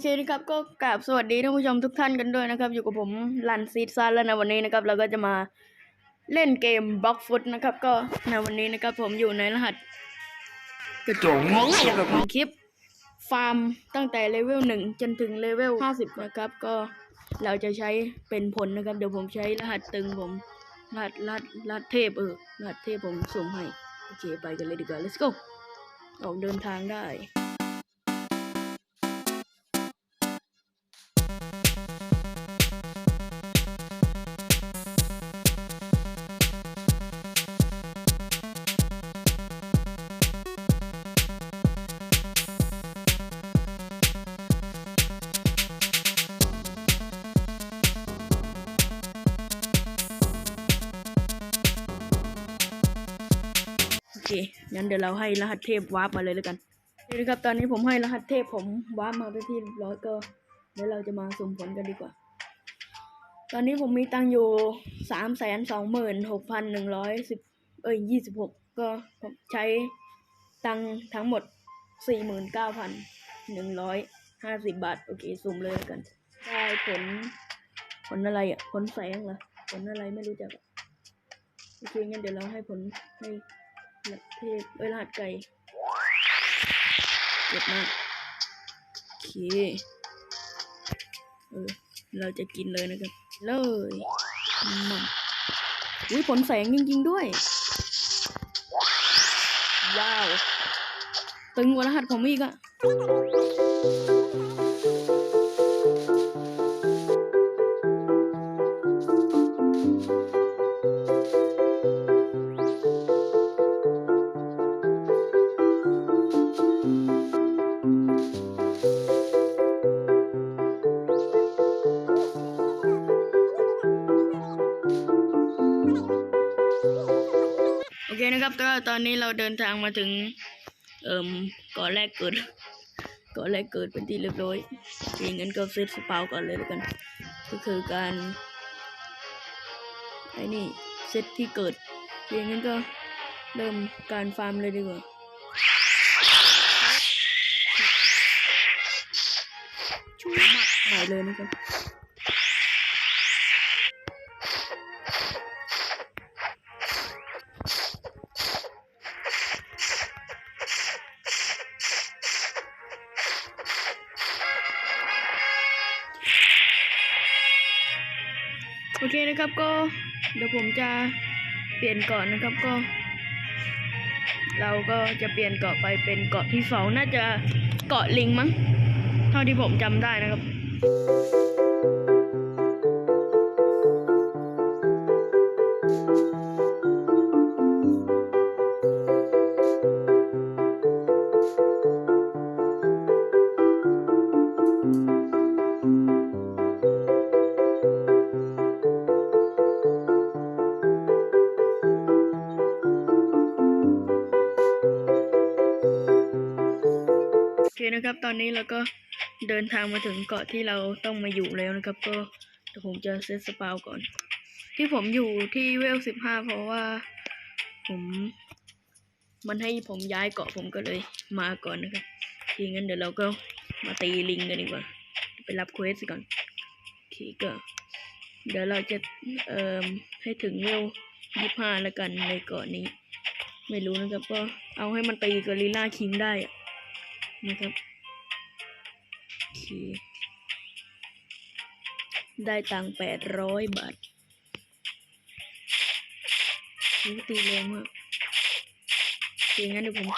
เคนะครับก็กราบสวัสดีท่านผู้ชมทุกท่านกันด้วยนะครับ อยู่กับผมลันซีดซันแล้วในวันนี้นะครับ เราก็จะมาเล่นเกมบล็อกฟุตนะครับ ก็ในวันนี้นะครับ ผมอยู่ในรหัสกระจงงงแบบของคลิป ฟาร์มตั้งแต่เลเวลหนึ่งจนถึงเลเวลห้าสิบนะครับ ก็เราจะใช้เป็นผลนะครับ เดี๋ยวผมใช้รหัสตึงผมรหัสรหัสรหัสเทพเออรหัสเทพผมสุ่มให้โอเคไปกันเลยดีกว่า let's go ออกเดินทางได้ งั้นเดี๋ยวเราให้รหัสเทพวาร์ปมาเลยแล้วกันนี่นะครับตอนนี้ผมให้รหัสเทพผมวาร์ปมาไปที่ร้อยก็เดี๋ยวเราจะมาสุ่มผลกันดีกว่า ตอนนี้ผมมีตังอยู่สามแสนสองหมื่นหกพันหนึ่งร้อยสิบเอ้ยยี่สิบหกก็ผมใช้ตังทั้งหมดสี่หมื่นเก้าพันหนึ่งร้อยห้าสิบบาท โอเคสุ่มเลยแล้วกัน ได้ผล ผลอะไรอะ ผลแสงเหรอ ผลอะไรไม่รู้จักโอเคงั้นเดี๋ยวเราให้ผลให้ เทพเอ้ยรหัสไก่เจ็บมากโอเคเออเราจะกินเลยนะครับ เลยมันอุ้ยผลแสงจริง ๆ ด้วย ว้าว ตึงกว่ารหัสผมอีกอะ เคนะครับก็ตอนนี้เราเดินทางมาถึง เอ่มเกาะแรกเกิดเกาะแรกเกิดเป็นที่เรียบร้อยอย่างนั้นก็เซตสปาวก่อนเลยแล้วกัน ก็คือการไอ้นี่เซตที่เกิดอย่างนั้นก็เริ่มการฟาร์มเลยดีกว่าช่วยมากหายเลยนะครับ เคนะครับก็เดี๋ยวผมจะเปลี่ยนเกาะนะครับก็ เราก็จะเปลี่ยนเกาะไปเป็นเกาะที่สองน่าจะเกาะลิงมั้ง เท่าที่ผมจำได้นะครับ นะครับ ตอนนี้เราก็เดินทางมาถึงเกาะที่เราต้องมาอยู่แล้วนะครับ ก็เดี๋ยวผมจะเซตสปาวก่อน ที่ผมอยู่ที่เวลสิบห้าเพราะว่าผม มันให้ผมย้ายเกาะผมก็เลยมาก่อนนะครับทีงั้นเดี๋ยวเราก็มาตีลิงกันดีกว่า ไปรับเควสก่อนโอเคก็เดี๋ยวเราจะเอ่อให้ถึงเวลยี่ห้าแล้วกันในเกาะนี้ ไม่รู้นะครับก็เอาให้มันตีกอริลล่าคิงได้อะ นะครับโอเคได้ตังแปดร้อยบาทนี่ตีแรงมากโอเคงั้นเดี๋ยวผม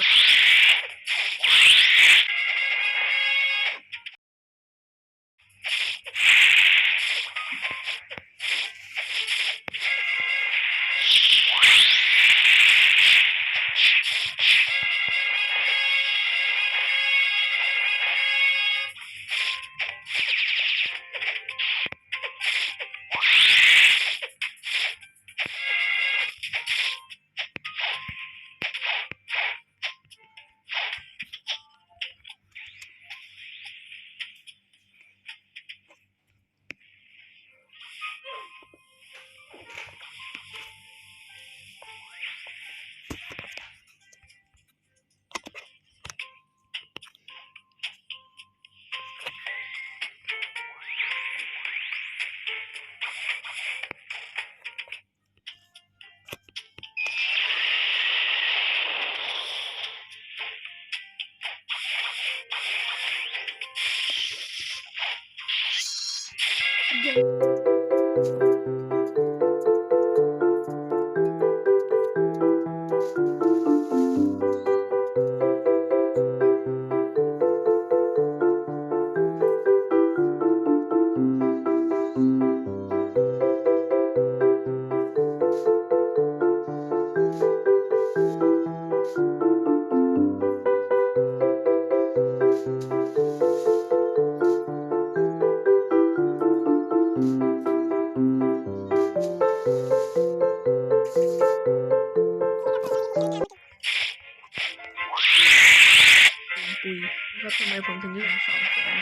Yeah. ผมถึงเลือกสองสอง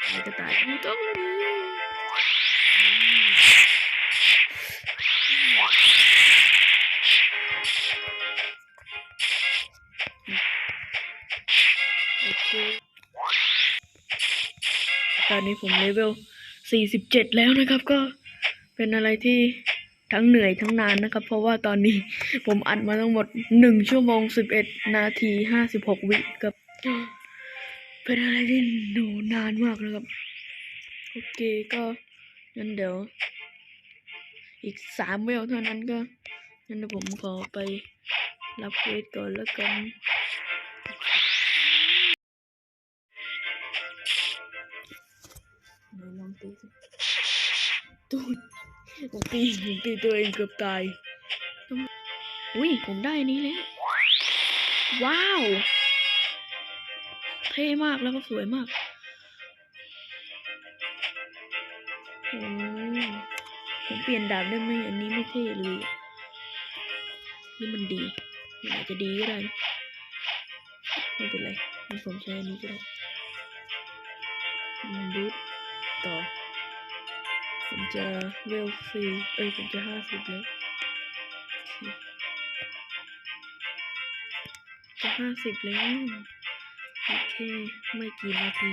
อะไรก็ตายอยู่ตรงนี้โอเคตอนนี้ผมเลเวลสี่สิบเจ็ดแล้วนะครับก็เป็นอะไรที่ทั้งเหนื่อยทั้งนานนะครับ เพราะว่าตอนนี้ผมอัดมาทั้งหมดหนึ่งชั่วโมงสิบเอ็ดนาทีห้าสิบหกวิครับ เป็นอะไรที่หนูนานมากนะครับ โอเคก็งั้นเดี๋ยว อีกสามเวลเท่านั้นก็งั้นผมขอไปรับเวทก่อนแล้วกันไหนลองตีสิตูดผมตีผมตีตัวเองเกือบตาย อุ้ยผมได้อันนี้แล้ว ว้าว เท่มากแล้วก็สวยมากโอ้ผมเปลี่ยนดาบได้ไหมอันนี้ไม่เท่เลยนี่มันดีมันอาจจะดีก็ได้นะไม่เป็นไรงั้นผมใช้อันนี้ก็ได้อืมบูทต่อผมจะเวลสี่เอ้ยผมจะห้าสิบแล้วจะห้าสิบแล้ว โอเคไม่กี่นาที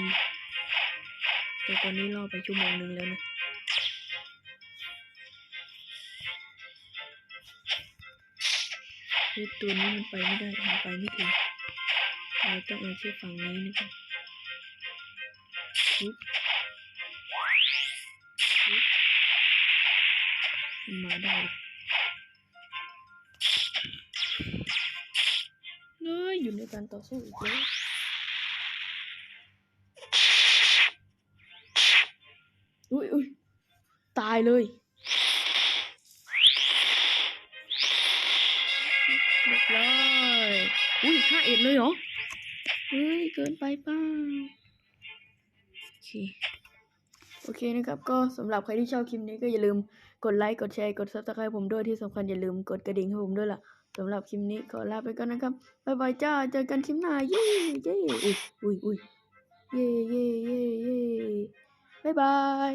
แต่ตอนนี้รอไปชั่วโมงหนึ่งแล้วนะเฮ้ตัวนี้มันไปไม่ได้มันไปไม่ถึงเราต้องเอาแค่ฝั่งนี้นะครับปุ๊บปุ๊บมันมาได้เลยเฮ้ยอยู่ในการต่อสู้อีกแล้ว อุ้ยอุ้ย ตายเลยเรียบร้อยอุ้ยห้าเอ็ดเลยเหรอ เฮ้ย เกินไปปล่าโอเค โอเคนะครับ ก็สำหรับใครที่ชอบคลิปนี้ก็อย่าลืมกดไลค์ กดแชร์ กด subscribe ผมด้วยที่สำคัญอย่าลืมกดกระดิ่งให้ผมด้วยล่ะสำหรับคลิปนี้ขอลาไปก่อนนะครับ บ๊ายบายจ้า เจอกันคลิปหน้า เย้เย้อุ้ยอุ้ยอุ้ยเย้เย้เย้เย้บ๊ายบาย